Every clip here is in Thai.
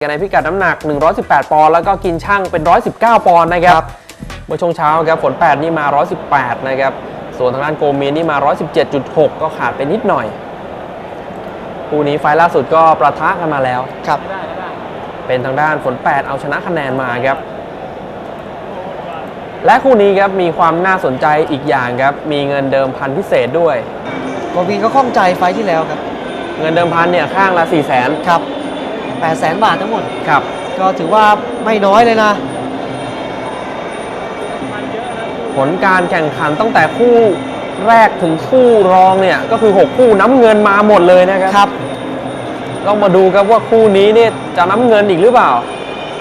กันในพิกัดน้ำหนัก 118 ปอนด์แล้วก็กินช่างเป็น 119 ปอนด์นะครับ เมื่อช่วงเช้าครับฝน8นี่มา 118 นะครับ ส่วนทางด้านโกเมีนนี่มา 117.6 ก็ขาดไปนิดหน่อย คู่นี้ไฟล์ล่าสุดก็ประทะกันมาแล้วครับ เป็นทางด้านฝน8เอาชนะคะแนนมาครับ และคู่นี้ครับมีความน่าสนใจอีกอย่างครับ มีเงินเดิมพันพิเศษด้วย โกวินก็ข้องใจไฟล์ที่แล้วครับ เงินเดิมพันเนี่ยข้างละ4 0 0 0 0 0ครับ 8 0 0 0 0บาททั้งหมด ครับ ก็ถือว่าไม่น้อยเลยนะ ผลการแข่งขันตั้งแต่คู่แรกถึงคู่รองเนี่ยก็คือ 6 คู่น้ำเงินมาหมดเลยนะครับ ครับ ต้องมาดูครับว่าคู่นี้เนี่ยจะน้ำเงินอีกหรือเปล่า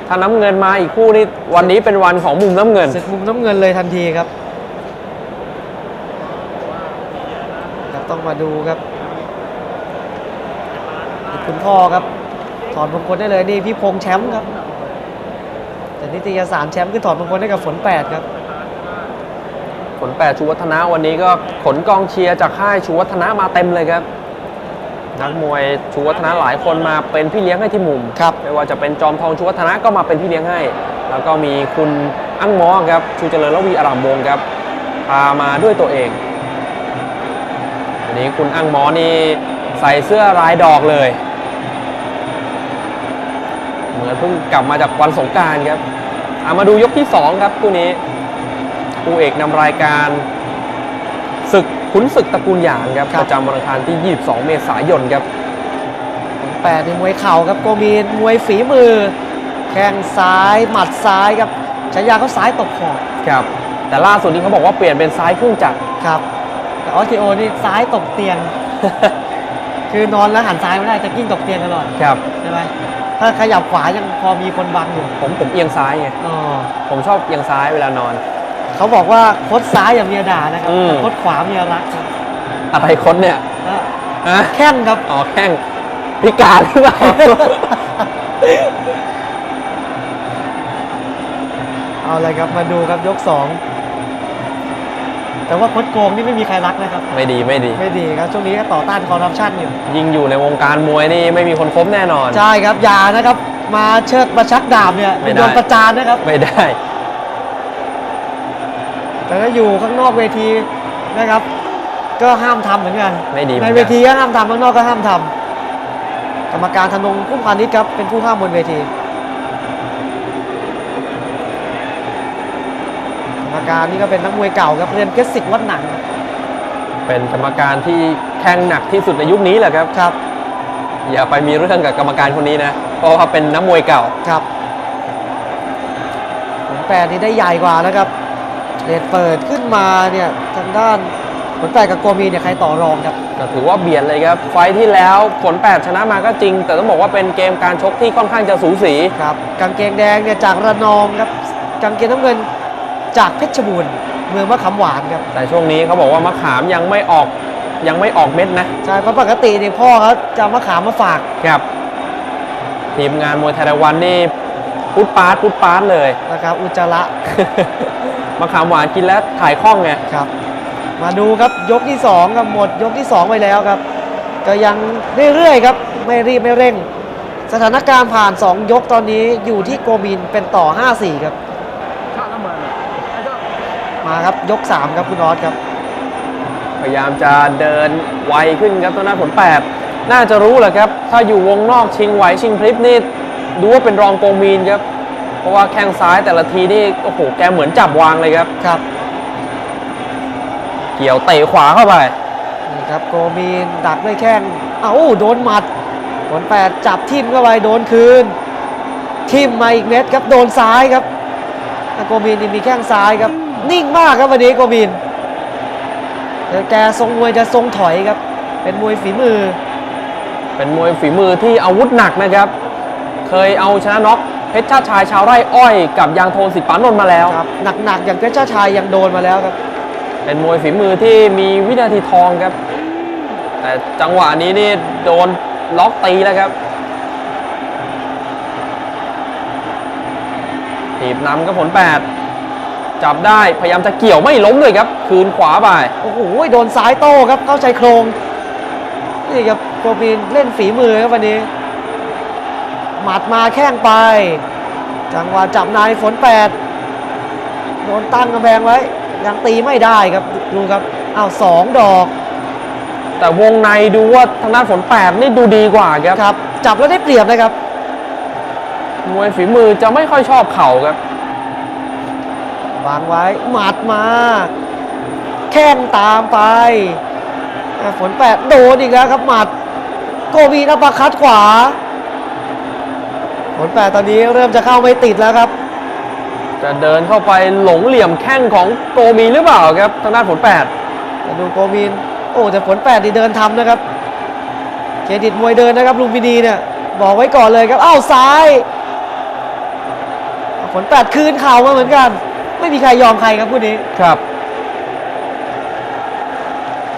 ถ้าน้ำเงินมาอีกคู่นี้วันนี้เป็นวันของมุมน้ำเงิน ศึกมุมน้ำเงินเลยทันทีครับครับต้องมาดูครับนี่คุณพ่อครับ ถอดมงคลได้เลยนี่พี่พงษ์แชมป์ครับ แต่นิตยสารแชมป์คือถอดมงคลให้กับฝนแปดครับ ผลแปดชูวัฒนะวันนี้ก็ขนกองเชียร์จากค่ายชูวัฒนะมาเต็มเลยครับ นักมวยชูวัฒนะหลายคนมาเป็นพี่เลี้ยงให้ที่มุมครับ ไม่ว่าจะเป็นจอมทองชูวัฒนะก็มาเป็นพี่เลี้ยงให้ แล้วก็มีคุณอั้งมอครับชูเจริญละวีอารามวงศ์ครับพามาด้วยตัวเองวันนี้คุณอั้งมอนี่ใส่เสื้อลายดอกเลย เหมือนเพิ่งกลับมาจากวันสงกรารครับเอามาดูยกที่ 2 ครับคู่นี้คู่เอกนำรายการศึกขุนศึกตระกูลหยางครับครับประจำวันอังคารที่ 22 เมษายนครับฝนแปดในมวยเข่าครับโกมีนมวยฝีมือ แข้งซ้ายหมัดซ้ายครับฉายาเขาซ้ายตบขอบครับ แต่ล่าสุดนี้เขาบอกว่าเปลี่ยนเป็นซ้ายเครื่องจักรครับแต่ออสติโอนี่ซ้ายตกเตียง คือนอนแล้วหันซ้ายไม่ได้จะกิ้งตกเตียงตลอดครับใช่ไหม ถ้าขยับขวายังพอมีคนบังอยู่ผมผมเอียงซ้ายไงอ๋อผมชอบเอียงซ้ายเวลานอน เขาบอกว่าคดซ้ายอย่าเมียด่านะครับอืม แต่คดขวาเมียรักครับอะไรคดเนี่ยแล้วฮะแข้งครับอ๋อแข้งพิการหรือเปล่าเอาเลยครับมาดูครับยกสอง แต่ว่าคดโกงนี่ไม่มีใครรักนะครับ ไม่ดีไม่ดี ไม่ดีครับช่วงนี้ก็ต่อต้านคอร์รัปชันอยู่ ยิ่งอยู่ในวงการมวยนี่ไม่มีคนคบแน่นอน ใช่ครับอย่านะครับ มาเชิดมาชักดาบเนี่ยไม่ได้ โดนประจานนะครับ ไม่ได้ แต่ถ้าอยู่ข้างนอกเวทีนะครับ ก็ห้ามทำเหมือนกัน ไม่ดีหมืในอนกันเวทีก็ห้ามทำข้างนอกก็ห้ามทำกรรมการธนงพุ่มพาณิชย์ครับเป็นผู้ห้ามบนเวที กรรมการนี่ก็เป็นนักมวยเก่าครับเรียนเกสสิกวัดหนัง เป็นกรรมการที่แข่งหนักที่สุดในยุคนี้แหละครับครับ อย่าไปมีเรื่องกับกรรมการคนนี้นะเพราะว่าเป็นนักมวยเก่าครับผลแปดนี่ได้ใหญ่กว่านะครับเรดเปิดขึ้นมาเนี่ยทางด้านผลแปดกับโกมีเนี่ยใครต่อรองครับก็ถือว่าเบียดเลยครับ ไฟท์ที่แล้วผล8ชนะมาก็จริง แต่ต้องบอกว่าเป็นเกมการชกที่ค่อนข้างจะสูสี ครับกางเกงแดงเนี่ยจากระนองครับกางเกงน้ำเงิน จากเพชรบูรณ์เมืองมะขามหวานครับ แต่ช่วงนี้เขาบอกว่ามะขามยังไม่ออกยังไม่ออกเม็ดนะ ใช่เพราะปกติเนี่ยพ่อเขาจะเอามะขามมาฝาก ครับ ทีมงานมวยไทยรายวันนี่พุดปาร์ตพุดปาร์ตเลย นะครับ อุจจาระ มะขามหวานกินแล้วถ่ายคล่องไง ครับ มาดูครับยกที่2ครับหมดยกที่ 2 ไปแล้วครับ ก็ยังเรื่อยๆครับ ไม่รีบไม่เร่ง สถานการณ์ผ่าน 2 ยกตอนนี้อยู่ที่โกมินเป็นต่อ 5-4 ครับ มาครับยก 3 ครับคุณออสครับ พยายามจะเดินไวขึ้นครับตัวหน้าผล8น่าจะรู้แหละครับ ถ้าอยู่วงนอกชิงไหวชิงพริบนี่ดูว่าเป็นรองโกมีนครับ เพราะว่าแข้งซ้ายแต่ละทีนี่โอ้โหแกเหมือนจับวางเลยครับครับ เกี่ยวเตะขวาเข้าไปนี่ครับโกมีนดักด้วยแข้งเอ้าโดนหมัดผลแปดจับทิมเข้าไปโดนคืนทิมมาอีกเม็ดครับโดนซ้ายครับแต่โกมีนนี่มีแข้งซ้ายครับ นิ่งมากครับวันนี้โกมีนแต่แกทรงมวยจะทรงถอยครับ เป็นมวยฝีมือ เป็นมวยฝีมือที่อาวุธหนักนะครับ เคยเอาชนะน็อกเพชรชาติชายชาวไร่อ้อยกับยางโทนสิทธิ์ปานนท์มาแล้วครับหนักๆอย่างเพชรชาติชายยังโดนมาแล้วครับ เป็นมวยฝีมือที่มีวินาทีทองครับ แต่จังหวะนี้นี่โดนล็อกตีแล้วครับถีบนำก็ผล8 จับได้พยายามจะเกี่ยวไม่ล้มเลยครับ คืนขวาไป โอ้โหโดนซ้ายโต้ครับเข้าชายโครง นี่ครับโกมีนเล่นฝีมือครับวันนี้มหมัดมาแข้งไป จังหวะจับนายฝนแปดโดนตั้งกำแพงไว้ ยังตีไม่ได้ครับดูครับอ้าวสองดอก แต่วงในดูว่าทางด้านฝนแปดนี่ดูดีกว่าครับครับ จับแล้วได้เปรียบนะครับมวยฝีมือจะไม่ค่อยชอบเข่าครับ วางไว้หมัดมา แข้งตามไปอะฝนแปดโดนอีกแล้วครับหมัด โกวีนอัปเปอร์คัดขวา ฝนแปดตอนนี้เริ่มจะเข้าไม่ติดแล้วครับ จะเดินเข้าไปหลงเหลี่ยมแข้งของโกมีหรือเปล่าครับทางด้านฝนแปดแต่ดูโกวินโอ้แต่ฝนแปดนี่เดินทำนะครับเครดิตมวยเดินนะครับลุงพินีเนี่ยบอกไว้ก่อนเลยครับอ้าวซ้าย ฝนแปดคืนเข่ามาเหมือนกัน ไม่มีใครยอมใครครับคู่นี้ ครับ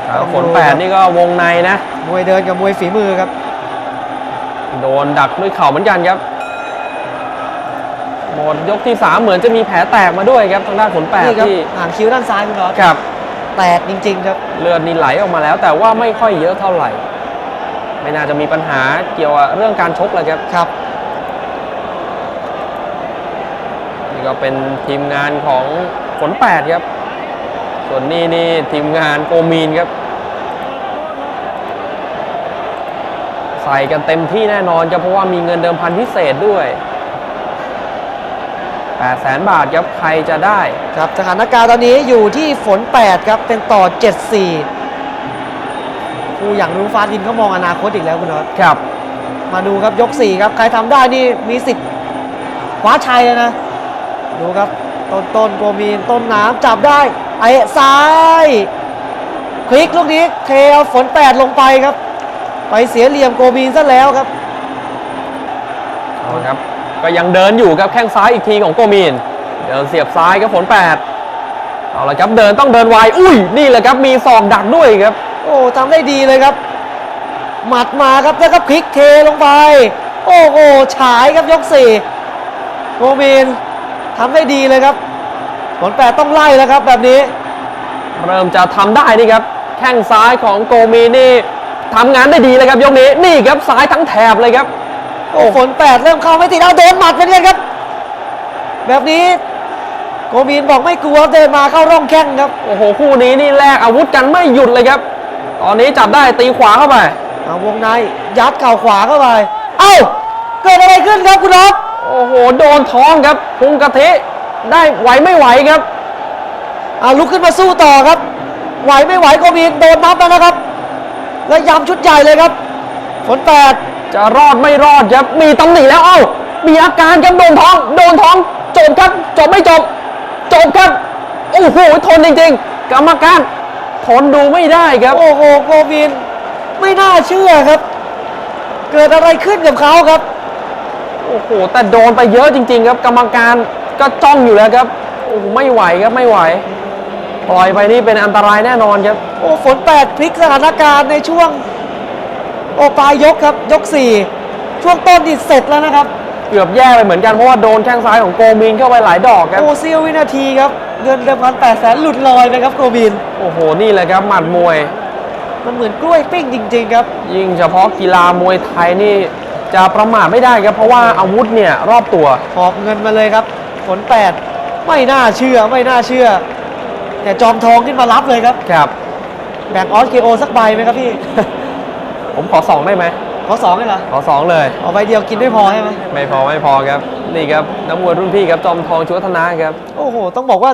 ครับฝนแปดนี่ก็วงในนะ มวยเดินกับมวยฝีมือครับ โดนดักด้วยเข่าเหมือนกันครับ หมดยกที่ 3 เหมือนจะมีแผลแตกมาด้วยครับทางด้านฝนแปดนี่ครับที่ห่างคิ้วด้านซ้ายคุณน็อตครับ แตกจริง ๆ ครับ เลือดนี่ไหลออกมาแล้ว แต่ว่าไม่ค่อยเยอะเท่าไหร่ ไม่น่าจะมีปัญหาเกี่ยวกับเรื่องการชกเลยครับ ครับ นี่ก็เป็นทีมงานของฝนแปดครับ ส่วนนี้นี่ทีมงานโกมีนครับ ใส่กันเต็มที่แน่นอนครับเพราะว่ามีเงินเดิมพันพิเศษด้วย8 0 0 0 0 0บาทครับใครจะได้ครับสถานการณ์ตอนนี้อยู่ที่ฝน 8 ครับ เป็นต่อ 74ผู้อย่างรุ้งฟ้าดินเขามองอนาคตอีกแล้วคุณน็อตครับ มาดูครับยก 4 ครับ ใครทำได้นี่มีสิทธิ์คว้าชัยเลยนะ ดูครับ ต้นต้นโกมีนต้นน้ำจับได้ไอ้ซ้ายพลิกลูกนี้เทเอาฝน8ลงไปครับ ไปเสียเหลี่ยมโกมีนซะแล้วครับเอาละครับ ก็ยังเดินอยู่ครับแข้งซ้ายอีกทีของโกมีนเดินเสียบซ้ายครับฝนแปดเอาละครับเดินต้องเดินไวอุ้ยนี่แหละครับมีศอกดักด้วยครับ โอ้ทำได้ดีเลยครับ หมัดมาครับแล้วก็พลิกเทลงไป โอ้โหฉายครับยกสี่โกมีน ทำได้ดีเลยครับผลแปดต้องไล่แล้วครับแบบนี้ เริ่มจะทำได้นี่ครับ แข้งซ้ายของโกมีนนี่ทำงานได้ดีเลยครับยกนี้นี่ครับซ้ายทั้งแถบเลยครับ โอ้ฝนแปดเริ่มเข้าไม่ติดเอาโดนหมัดเป็นไงครับ แบบนี้โกมีนบอกไม่กลัวเดินมาเข้าร่องแข้งครับโอ้โหคู่นี้นี่แลกอาวุธกันไม่หยุดเลยครับ ตอนนี้จับได้ตีขวาเข้าไปเอาวงในยัดเข่าขวาเข้าไป เอ้าเกิดอะไรขึ้นครับคุณน็อต โอ้โห โดนท้องครับพุงกะทิได้ไหวไม่ไหวครับเอาลุกขึ้นมาสู้ต่อครับ ไหวไม่ไหวโกมีนโดนนับแล้วนะครับ แล้วยำชุดใหญ่เลยครับ ฝนแปดจะรอดไม่รอดครับ มีตำหนิแล้วเอ้า มีอาการครับโดนท้อง โดนท้อง จบครับจบไม่จบ จบครับ โอ้โห ทนจริงๆ กรรมการทนดูไม่ได้ครับ โอ้โหโกมีนไม่น่าเชื่อครับ เกิดอะไรขึ้นกับเขาครับ โอ้โหแต่โดนไปเยอะจริง ๆ ครับ กรรมการก็จ้องอยู่แล้วครับโอ้โหไม่ไหวครับไม่ไหว ปล่อยไปนี่เป็นอันตรายแน่นอนครับ โอ้ฝนแปดพลิกสถานการณ์ในช่วง โอ้ปลายยกครับยกสี่ช่วงต้นนี่เสร็จแล้วนะครับ เกือบแย่ไปเหมือนกันเพราะว่าโดนแข้งซ้ายของโกมินเข้าไปหลายดอกครับโอ้เสี้ยววินาทีครับเงินเดิมพันแปดแสนหลุดลอยไปครับโกมินโอ้โหนี่เลยครับหมัดมวย มันเหมือนกล้วยปิ้งจริง ๆ ครับ ยิ่งเฉพาะกีฬามวยไทยนี่ จะประมาทไม่ได้ครับ เพราะว่าอาวุธเนี่ยรอบตัว หอบเงินมาเลยครับ ผลแปดไม่น่าเชื่อไม่น่าเชื่อ แต่จอมทองขึ้นมารับเลยครับ ครับ แบ่งออสเคโอสักใบไหมครับพี่ ผมขอสองได้ไหมขอสองเลยเหรอขอสองเลยเอาใบเดียวกินไม่พอใช่ไหมไม่พอไม่พอครับ นี่ครับนักมวยรุ่นพี่ครับจอมทองชุวัฒนะครับ โอ้โห ต้องบอกว่า